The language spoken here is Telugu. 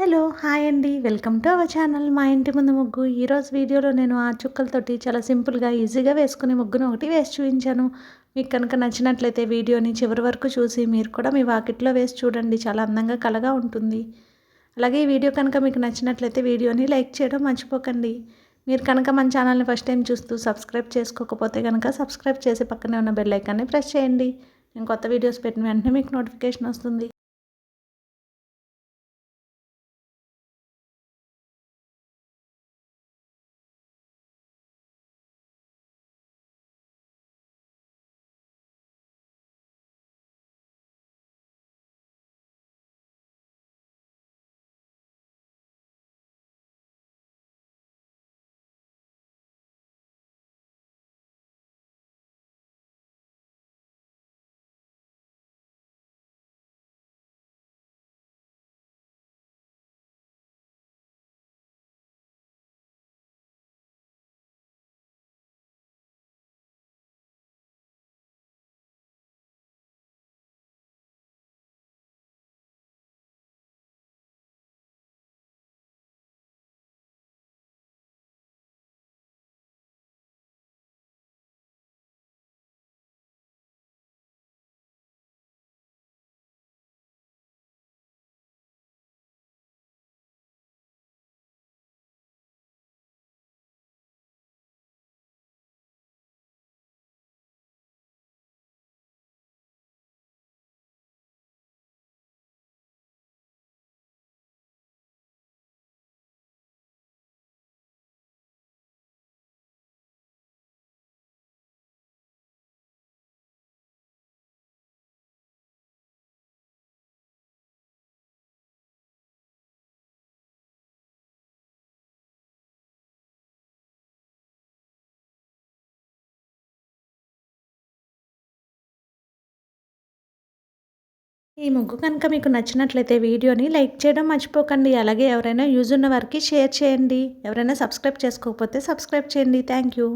హలో హాయ్ అండి. Welcome to our channel. మా ఇంటి ముందు ముగ్గు. ఈరోజు వీడియోలో నేను ఆ చుక్కలతోటి చాలా సింపుల్గా ఈజీగా వేసుకునే ముగ్గును ఒకటి వేసి చూపించాను. మీకు కనుక నచ్చినట్లయితే వీడియోని చివరి వరకు చూసి మీరు కూడా మీ వాకిట్లో వేసి చూడండి. చాలా అందంగా కలగా ఉంటుంది. అలాగే ఈ వీడియో కనుక మీకు నచ్చినట్లయితే వీడియోని లైక్ చేయడం మర్చిపోకండి. మీరు కనుక మన ఛానల్ని ఫస్ట్ టైం చూస్తూ సబ్స్క్రైబ్ చేసుకోకపోతే కనుక సబ్స్క్రైబ్ చేసి పక్కనే ఉన్న బెల్ ఐకాన్ని ప్రెస్ చేయండి. నేను కొత్త వీడియోస్ పెట్టిన వెంటనే మీకు నోటిఫికేషన్ వస్తుంది. ఈ ముగ్గు కనుక మీకు నచ్చినట్లయితే వీడియోని లైక్ చేయడం మర్చిపోకండి. అలాగే ఎవరైనా యూజ్ ఉన్న వారికి షేర్ చేయండి. ఎవరైనా సబ్స్క్రైబ్ చేసుకోకపోతే సబ్స్క్రైబ్ చేయండి. Thank you.